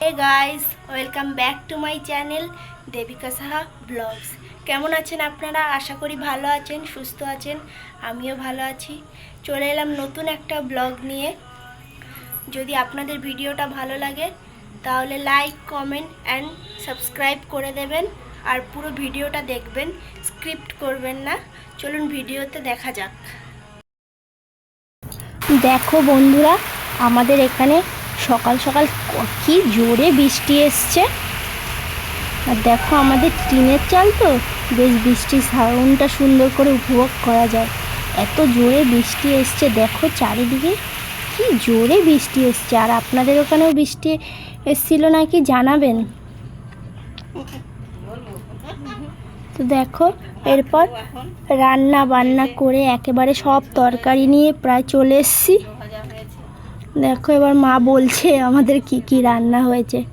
Hey guys welcome back to my channel Debika Saha vlogs কেমন আছেন আপনারা? আশা করি ভালো আছেন, সুস্থ আছেন, আমিও ভালো আছি। চলে এলাম নতুন একটা ব্লগ নিয়ে। যদি আপনাদের ভিডিওটা ভালো লাগে, তাহলে লাইক কমেন্ট অ্যান্ড সাবস্ক্রাইব করে দেবেন। আর পুরো ভিডিওটা দেখবেন স্ক্রিপ্ট করবেন না। চলুন ভিডিওতে দেখা যাক। দেখো বন্ধুরা, আমাদের এখানে সকাল সকাল ক- জোরে বৃষ্টি এসছে। আর দেখো আমাদের টিনের চাল তো, বেশ বৃষ্টির সাউন্ডটা সুন্দর করে উপভোগ করা যায়। এত জোরে বৃষ্টি এসছে, দেখো চারিদিকে কি জোরে বৃষ্টি এসছে। আর আপনাদের ওখানেও বৃষ্টি এসছিল নাকি জানাবেন? তো দেখো, এরপর রান্না বান্না করে একেবারে সব তরকারি নিয়ে প্রায় চলে এসছি। দেখো এবার মা বলছে আমাদের কি কি রান্না হয়েছে।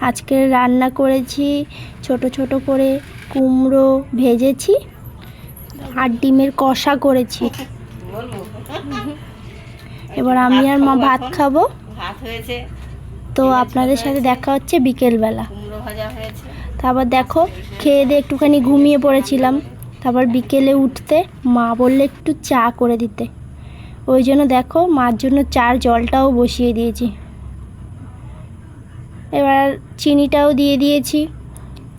আজকে রান্না করেছি ছোট ছোট করে কুমড়ো ভেজেছি আর ডিমের কষা করেছি। এবার আমি আর মা ভাত খাব। তো আপনাদের সাথে দেখা হচ্ছে বিকেলবেলা। তারপর দেখো, খেয়ে দিয়ে একটুখানি ঘুমিয়ে পড়েছিলাম। তারপর বিকেলে উঠতে মা বললে একটু চা করে দিতে। ওই জন্য দেখো মার জন্য চার জলটাও বসিয়ে দিয়েছি। এবার চিনিটাও দিয়ে দিয়েছি,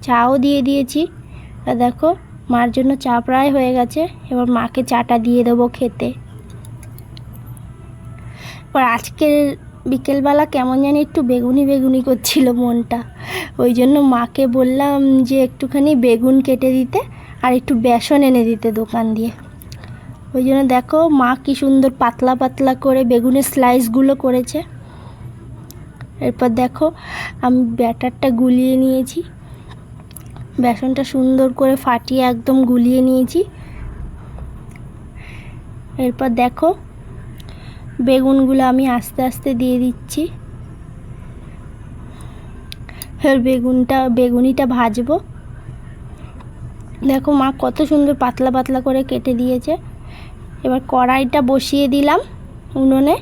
চাও দিয়ে দিয়েছি। আর দেখো মার জন্য চা প্রায় হয়ে গেছে, এবার মাকে চাটা দিয়ে দেবো খেতে। এবার আজকের বিকেলবেলা কেমন জানি একটু বেগুনি বেগুনি করছিল মনটা। ওই জন্য মাকে বললাম যে একটুখানি বেগুন কেটে দিতে আর একটু বেসন এনে দিতে দোকান দিয়ে। ওই জন্য দেখো মা কি সুন্দর পাতলা পাতলা করে বেগুনের স্লাইসগুলো করেছে। এরপর দেখো আমি ব্যাটারটা গুলিয়ে নিয়েছি। বেসনটা সুন্দর করে ফাটিয়ে একদম গুলিয়ে নিয়েছি। এরপর দেখো বেগুনগুলো আমি আস্তে আস্তে দিয়ে দিচ্ছি। এবার বেগুনটা, বেগুনিটা ভাজবো। দেখো মা কত সুন্দর পাতলা পাতলা করে কেটে দিয়েছে। এবার কড়াইটা বসিয়ে দিলাম উনুনে।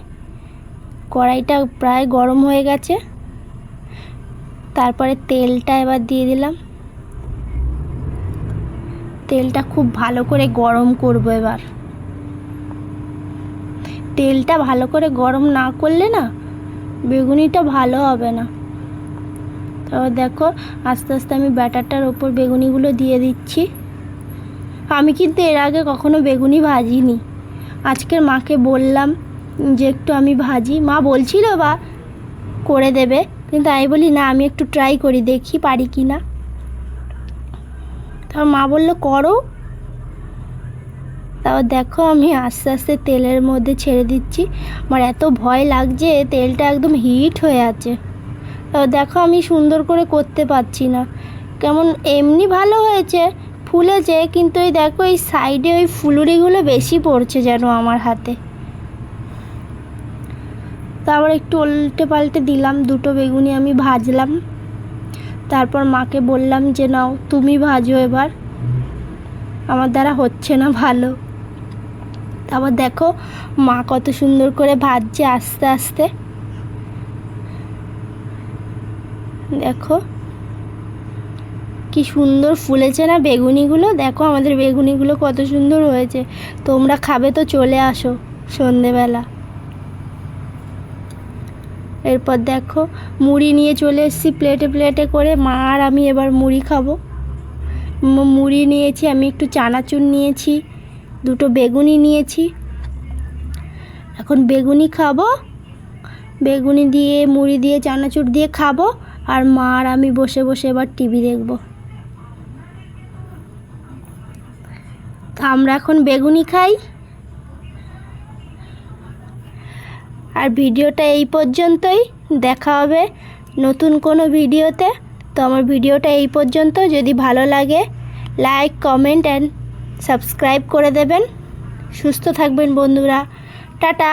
কড়াইটা প্রায় গরম হয়ে গেছে। তারপরে তেলটা এবার দিয়ে দিলাম। তেলটা খুব ভালো করে গরম করব এবার। তেলটা ভালো করে গরম না করলে না বেগুনিটা ভালো হবে না। তো দেখো আস্তে আস্তে আমি ব্যাটারটার ওপর বেগুনিগুলো দিয়ে দিচ্ছি। আমি কিন্তু এর আগে কখনো বেগুনি ভাজিনি। আজকের মাকে বললাম যে একটু আমি ভাজি। মা বলছিল, বা, করে দেবে। কিন্তু আমি বলি, না, আমি একটু ট্রাই করি, দেখি পারি কি না তারপর মা বলল, করো। তারপর দেখো, আমি আস্তে আস্তে তেলের মধ্যে ছেড়ে দিচ্ছি। আমার এত ভয় লাগছে, তেলটা একদম হিট হয়ে আছে। দেখো, আমি সুন্দর করে করতে পারছি না। কেমন এমনি ভালো হয়েছে। ফুলেছে কিন্তু এই দেখো, এই সাইডে ওই ফুলুরিগুলো বেশি পড়ছে যেন আমার হাতে। তারপর একটু উল্টে পাল্টে দিলাম, দুটো বেগুনি আমি ভাজলাম। তারপর মাকে বললাম যে, নাও, তুমি ভাজো এবার। আমার দ্বারা হচ্ছে না ভালো। তারপর দেখো, মা কত সুন্দর করে ভাজছে আস্তে আস্তে। দেখো কি সুন্দর ফুলেছে না বেগুনিগুলো? দেখো আমাদের বেগুনিগুলো কত সুন্দর হয়েছে। তোমরা খাবে তো চলে আসো সন্ধেবেলা। এরপর দেখো, মুড়ি নিয়ে চলে এসেছি প্লেটে প্লেটে করে। মা আর আমি এবার মুড়ি খাব। মুড়ি নিয়েছি, আমি একটু চানাচুর নিয়েছি, দুটো বেগুনি নিয়েছি। এখন বেগুনি খাব। বেগুনি দিয়ে, মুড়ি দিয়ে, চানাচুর দিয়ে খাব। আর মা আর আমি বসে বসে এবার টিভি দেখব। আমরা এখন বেগুনি খাই। আর ভিডিওটা এই পর্যন্তই। দেখা হবে নতুন কোনো ভিডিওতে। তো আমার ভিডিওটা এই পর্যন্ত। যদি ভালো লাগে লাইক কমেন্ট অ্যান্ড সাবস্ক্রাইব করে দেবেন। সুস্থ থাকবেন বন্ধুরা। টাটা!